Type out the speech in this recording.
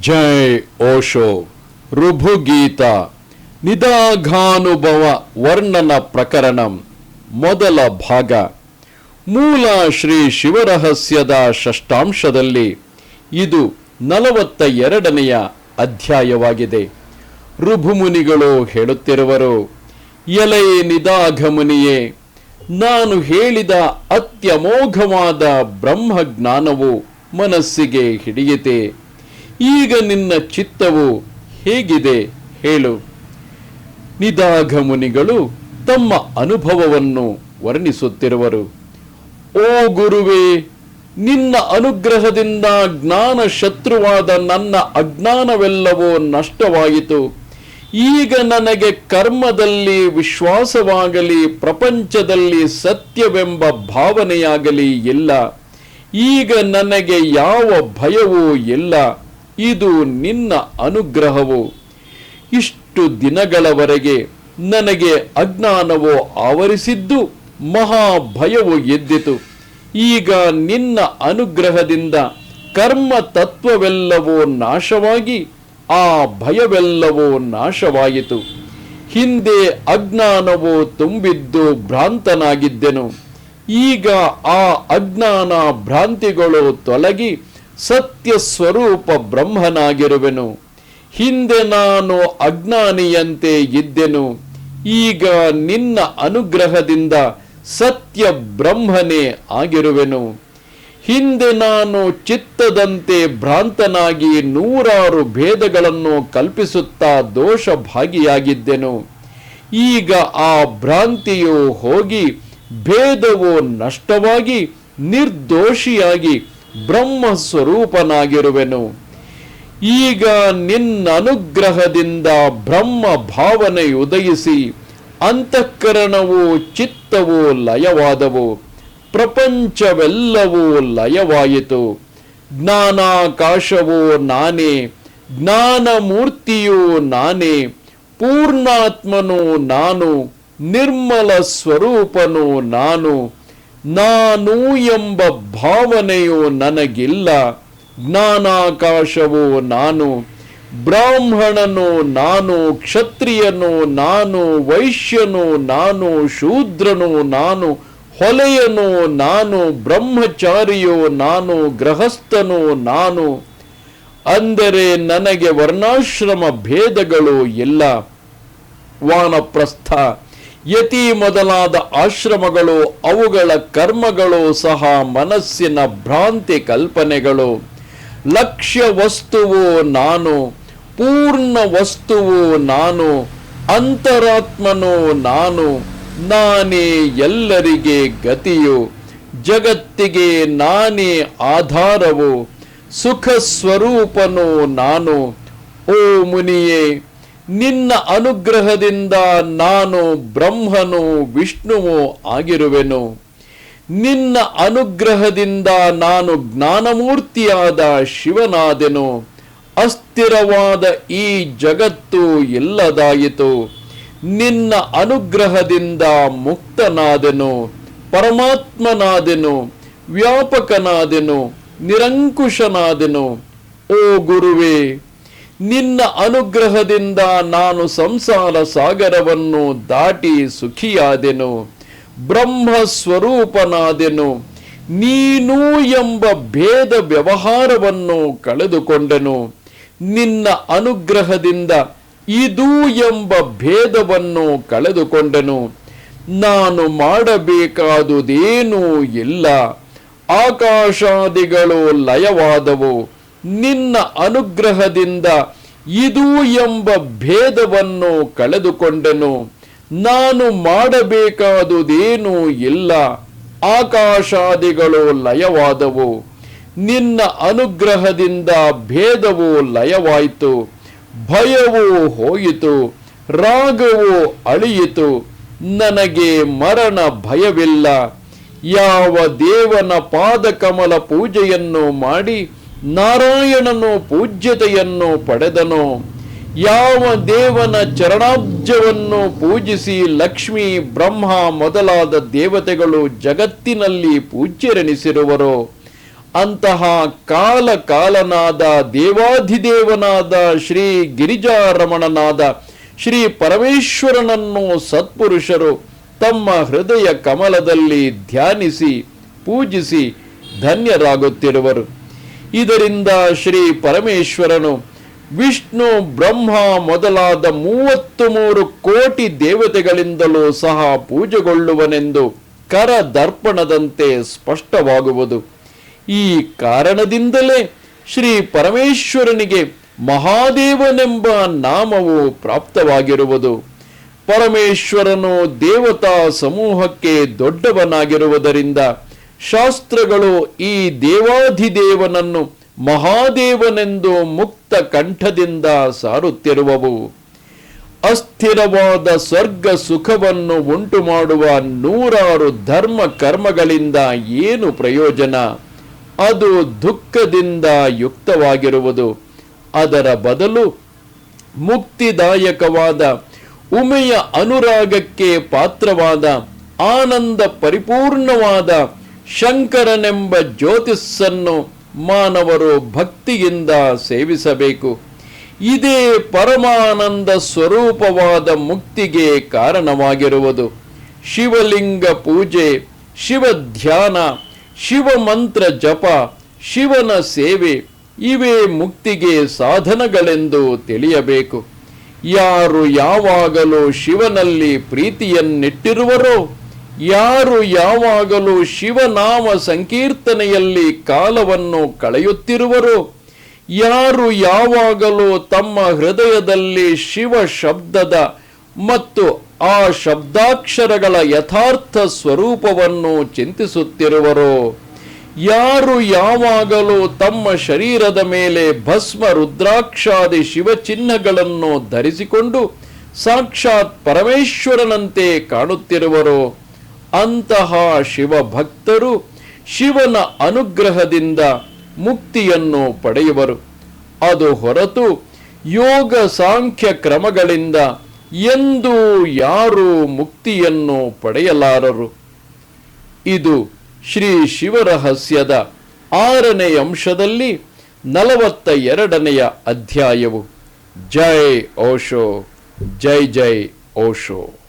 ಜೈ ಓಶೋ. ಋಭುಗೀತ ನಿದಾಘಾನುಭವ ವರ್ಣನ ಪ್ರಕರಣ. ಮೊದಲ ಭಾಗ. ಮೂಲ ಶ್ರೀ ಶಿವರಹಸ್ಯದ ಷಷ್ಟಾಂಶದಲ್ಲಿ ಇದು ನಲವತ್ತ ಎರಡನೆಯ ಅಧ್ಯಾಯವಾಗಿದೆ. ಋಭುಮುನಿಗಳು ಹೇಳುತ್ತಿರುವರು, ಎಲೆ ನಿದಾಘಮುನಿಯೇ, ನಾನು ಹೇಳಿದ ಅತ್ಯಮೋಘವಾದ ಬ್ರಹ್ಮಜ್ಞಾನವು ಮನಸ್ಸಿಗೆ ಹಿಡಿಯಿತೆ. ಈಗ ನಿನ್ನ ಚಿತ್ತವು ಹೇಗಿದೆ ಹೇಳು. ನಿದಾಘ ಮುನಿಗಳು ತಮ್ಮ ಅನುಭವವನ್ನು ವರ್ಣಿಸುತ್ತಿರುವರು. ಓ ಗುರುವೇ, ನಿನ್ನ ಅನುಗ್ರಹದಿಂದ ಜ್ಞಾನ ಶತ್ರುವಾದ ನನ್ನ ಅಜ್ಞಾನವೆಲ್ಲವೂ ನಷ್ಟವಾಯಿತು. ಈಗ ನನಗೆ ಕರ್ಮದಲ್ಲಿ ವಿಶ್ವಾಸವಾಗಲಿ, ಪ್ರಪಂಚದಲ್ಲಿ ಸತ್ಯವೆಂಬ ಭಾವನೆಯಾಗಲಿ ಇಲ್ಲ. ಈಗ ನನಗೆ ಯಾವ ಭಯವೂ ಇಲ್ಲ. ಇದು ನಿನ್ನ ಅನುಗ್ರಹವು. ಇಷ್ಟು ದಿನಗಳವರೆಗೆ ನನಗೆ ಅಜ್ಞಾನವು ಆವರಿಸಿದ್ದು ಮಹಾ ಭಯವು ಎದ್ದಿತು. ಈಗ ನಿನ್ನ ಅನುಗ್ರಹದಿಂದ ಕರ್ಮ ತತ್ವವೆಲ್ಲವೂ ನಾಶವಾಗಿ, ಆ ಭಯವೆಲ್ಲವೂ ನಾಶವಾಯಿತು. ಹಿಂದೆ ಅಜ್ಞಾನವು ತುಂಬಿದ್ದು ಭ್ರಾಂತನಾಗಿದ್ದೆನು. ಈಗ ಆ ಅಜ್ಞಾನ ಭ್ರಾಂತಿಗಳು ತೊಲಗಿ ಸತ್ಯ ಸ್ವರೂಪ ಬ್ರಹ್ಮನಾಗಿರುವೆನು. ಹಿಂದೆ ನಾನು ಅಜ್ಞಾನಿಯಂತೆ ಇದ್ದೆನು. ಈಗ ನಿನ್ನ ಅನುಗ್ರಹದಿಂದ ಸತ್ಯ ಬ್ರಹ್ಮನೇ ಆಗಿರುವೆನು. ಹಿಂದೆ ನಾನು ಚಿತ್ತದಂತೆ ಭ್ರಾಂತನಾಗಿ ನೂರಾರು ಭೇದಗಳನ್ನು ಕಲ್ಪಿಸುತ್ತಾ ದೋಷ ಭಾಗಿಯಾಗಿದ್ದೆನು ಈಗ ಆ ಭ್ರಾಂತಿಯು ಹೋಗಿ ಭೇದವು ನಷ್ಟವಾಗಿ ನಿರ್ದೋಷಿಯಾಗಿ ಬ್ರಹ್ಮ ಸ್ವರೂಪನಾಗಿರುವೆನು ಈಗ ನಿನ್ನ ಅನುಗ್ರಹದಿಂದ ಬ್ರಹ್ಮ ಭಾವನೆ ಉದಯಿಸಿ ಅಂತಃಕರಣವು ಚಿತ್ತವು ಲಯವಾದವು. ಪ್ರಪಂಚವೆಲ್ಲವೂ ಲಯವಾಯಿತು. ಜ್ಞಾನಾಕಾಶವು ನಾನೇ ಜ್ಞಾನ ಮೂರ್ತಿಯು ನಾನೇ, ಪೂರ್ಣಾತ್ಮನು ನಾನು, ನಿರ್ಮಲ ಸ್ವರೂಪನು ನಾನು ನಾನು ಎಂಬ ಭಾವನೆಯು ನನಗಿಲ್ಲ, ಜ್ಞಾನಾಕಾಶವು ನಾನು, ಬ್ರಾಹ್ಮಣನು ನಾನು, ಕ್ಷತ್ರಿಯನು ನಾನು, ವೈಶ್ಯನು ನಾನು, ಶೂದ್ರನು ನಾನು, ಹೊಲೆಯನು ನಾನು, ಬ್ರಹ್ಮಚಾರಿಯು ನಾನು, ಗೃಹಸ್ಥನು ನಾನು. ಅಂದರೆ ನನಗೆ ವರ್ಣಾಶ್ರಮ ಭೇದಗಳು ಇಲ್ಲ. ವಾನಪ್ರಸ್ಥ ಯತಿ ಮೊದಲಾದ ಆಶ್ರಮಗಳು, ಅವುಗಳ ಕರ್ಮಗಳು ಸಹ ಮನಸ್ಸಿನ ಭ್ರಾಂತಿ ಕಲ್ಪನೆಗಳು. ಲಕ್ಷ್ಯ ವಸ್ತುವು ನಾನು, ಪೂರ್ಣ ವಸ್ತುವು ನಾನು, ಅಂತರಾತ್ಮನು ನಾನು, ನಾನೇ ಎಲ್ಲರಿಗೆ ಗತಿಯು. ಜಗತ್ತಿಗೆ ನಾನೇ ಆಧಾರವು ಸುಖ ಸ್ವರೂಪನು ನಾನು. ಓ ಮುನಿಯೇ ನಿನ್ನ ಅನುಗ್ರಹದಿಂದ ನಾನು ಬ್ರಹ್ಮನು ವಿಷ್ಣುವು ಆಗಿರುವೆನು. ನಿನ್ನ ಅನುಗ್ರಹದಿಂದ ನಾನು ಜ್ಞಾನಮೂರ್ತಿಯಾದ ಶಿವನಾದೆನು. ಅಸ್ಥಿರವಾದ ಈ ಜಗತ್ತು ಇಲ್ಲದಾಯಿತು ನಿನ್ನ ಅನುಗ್ರಹದಿಂದ ಮುಕ್ತನಾದೆನು. ಪರಮಾತ್ಮನಾದೆನು. ವ್ಯಾಪಕನಾದೆನು. ನಿರಂಕುಶನಾದೆನು. ಓ ಗುರುವೇ ನಿನ್ನ ಅನುಗ್ರಹದಿಂದ ನಾನು ಸಂಸಾರ ಸಾಗರವನ್ನು ದಾಟಿ ಸುಖಿಯಾದೆನು ಬ್ರಹ್ಮ ಸ್ವರೂಪನಾದೆನು ನೀನು ಎಂಬ ಭೇದ ವ್ಯವಹಾರವನ್ನು ಕಳೆದುಕೊಂಡೆನು. ನಿನ್ನ ಅನುಗ್ರಹದಿಂದ ಇದು ಎಂಬ ಭೇದವನ್ನು ಕಳೆದುಕೊಂಡೆನು. ನಾನು ಮಾಡಬೇಕಾದುದೇನೂ ಇಲ್ಲ. ಆಕಾಶಾದಿಗಳು ಲಯವಾದವು. ನಿನ್ನ ಅನುಗ್ರಹದಿಂದ ಇದು ಎಂಬ ಭೇದವನ್ನು ಕಳೆದುಕೊಂಡೆನು. ನಾನು ಮಾಡಬೇಕಾದುದೇನೂ ಇಲ್ಲ. ಆಕಾಶಾದಿಗಳು ಲಯವಾದವು. ನಿನ್ನ ಅನುಗ್ರಹದಿಂದ ಭೇದವು ಲಯವಾಯಿತು. ಭಯವು ಹೋಯಿತು. ರಾಗವು ಅಳಿಯಿತು. ನನಗೆ ಮರಣ ಭಯವಿಲ್ಲ. ಯಾವ ದೇವನ ಪಾದಕಮಲ ಪೂಜೆಯನ್ನು ಮಾಡಿ ನಾರಾಯಣನು ಪೂಜ್ಯತೆಯನ್ನು ಪಡೆದನೋ. ಯಾವ ದೇವನ ಚರಣಾಬ್ಜವನ್ನು ಪೂಜಿಸಿ ಲಕ್ಷ್ಮಿ ಬ್ರಹ್ಮ ಮೊದಲಾದ ದೇವತೆಗಳು ಜಗತ್ತಿನಲ್ಲಿ ಪೂಜ್ಯರೆನಿಸಿರುವರೋ. ಅಂತಹ ಕಾಲ ಕಾಲನಾದ ದೇವಾಧಿದೇವನಾದ ಶ್ರೀ ಗಿರಿಜಾರಮಣನಾದ ಶ್ರೀ ಪರಮೇಶ್ವರನನ್ನು ಸತ್ಪುರುಷರು ತಮ್ಮ ಹೃದಯ ಕಮಲದಲ್ಲಿ ಧ್ಯಾನಿಸಿ, ಪೂಜಿಸಿ ಧನ್ಯರಾಗುತ್ತಿರುವರು. ಇದರಿಂದ ಶ್ರೀ ಪರಮೇಶ್ವರನು ವಿಷ್ಣು ಬ್ರಹ್ಮ ಮೊದಲಾದ ಮೂವತ್ತು ಮೂರು ಕೋಟಿ ದೇವತೆಗಳಿಂದಲೂ ಸಹ ಪೂಜೆಗೊಳ್ಳುವನೆಂದು ಕರ ದರ್ಪಣದಂತೆ ಸ್ಪಷ್ಟವಾಗುವುದು. ಈ ಕಾರಣದಿಂದಲೇ ಶ್ರೀ ಪರಮೇಶ್ವರನಿಗೆ ಮಹಾದೇವನೆಂಬ ನಾಮವು ಪ್ರಾಪ್ತವಾಗಿರುವುದು. ಪರಮೇಶ್ವರನು ದೇವತಾ ಸಮೂಹಕ್ಕೆ ದೊಡ್ಡವನಾಗಿರುವುದರಿಂದ ಶಾಸ್ತ್ರಗಳು ಈ ದೇವಾಧಿದೇವನನ್ನು ಮಹಾದೇವನೆಂದು ಮುಕ್ತ ಕಂಠದಿಂದ ಸಾರುತ್ತಿರುವವು. ಅಸ್ಥಿರವಾದ ಸ್ವರ್ಗ ಸುಖವನ್ನು ಉಂಟು ಮಾಡುವ ನೂರಾರು ಧರ್ಮ ಕರ್ಮಗಳಿಂದ ಏನು ಪ್ರಯೋಜನ? ಅದು ದುಃಖದಿಂದ ಯುಕ್ತವಾಗಿರುವುದು. ಅದರ ಬದಲು ಮುಕ್ತಿದಾಯಕವಾದ, ಉಮೆಯ ಅನುರಾಗಕ್ಕೆ ಪಾತ್ರವಾದ, ಆನಂದ ಪರಿಪೂರ್ಣವಾದ ಶಂಕರನೆಂಬ ಜ್ಯೋತಿಸ್ಸನ್ನು ಮಾನವರು ಭಕ್ತಿಯಿಂದ ಸೇವಿಸಬೇಕು. ಇದೇ ಪರಮಾನಂದ ಸ್ವರೂಪವಾದ ಮುಕ್ತಿಗೆ ಕಾರಣವಾಗಿರುವುದು. ಶಿವಲಿಂಗ ಪೂಜೆ, ಶಿವ ಧ್ಯಾನ ಶಿವಮಂತ್ರ ಜಪ, ಶಿವನ ಸೇವೆ, ಇವೇ ಮುಕ್ತಿಗೆ ಸಾಧನಗಳೆಂದು ತಿಳಿಯಬೇಕು. ಯಾರು ಯಾವಾಗಲೂ ಶಿವನಲ್ಲಿ ಪ್ರೀತಿಯನ್ನಿಟ್ಟಿರುವರೋ ಯಾರು ಯಾವಾಗಲೂ ಶಿವನಾಮ ಸಂಕೀರ್ತನೆಯಲ್ಲಿ ಕಾಲವನ್ನು ಕಳೆಯುತ್ತಿರುವರು. ಯಾರು ಯಾವಾಗಲೂ ತಮ್ಮ ಹೃದಯದಲ್ಲಿ ಶಿವ ಶಬ್ದದ ಮತ್ತು ಆ ಶಬ್ದಾಕ್ಷರಗಳ ಯಥಾರ್ಥ ಸ್ವರೂಪವನ್ನು ಚಿಂತಿಸುತ್ತಿರುವರು. ಯಾರು ಯಾವಾಗಲೂ ತಮ್ಮ ಶರೀರದ ಮೇಲೆ ಭಸ್ಮ ರುದ್ರಾಕ್ಷಾದಿ ಶಿವಚಿಹ್ನಗಳನ್ನು ಧರಿಸಿಕೊಂಡು ಸಾಕ್ಷಾತ್ ಪರಮೇಶ್ವರನಂತೆ ಕಾಣುತ್ತಿರುವರೋ. ಅಂತಹ ಶಿವಭಕ್ತರು ಶಿವನ ಅನುಗ್ರಹದಿಂದ ಮುಕ್ತಿಯನ್ನು ಪಡೆಯುವರು. ಅದು ಹೊರತು ಯೋಗ ಸಾಂಖ್ಯ ಕ್ರಮಗಳಿಂದ ಎಂದೂ ಯಾರೂ ಮುಕ್ತಿಯನ್ನು ಪಡೆಯಲಾರರು. ಇದು ಶ್ರೀ ಶಿವರಹಸ್ಯದ ಆರನೇ ಅಂಶದಲ್ಲಿ ನಲವತ್ತ ಎರಡನೆಯ ಅಧ್ಯಾಯವು. ಜೈ ಓಶೋ, ಜೈ ಜೈ ಓಶೋ.